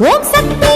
ஓம் சக்தி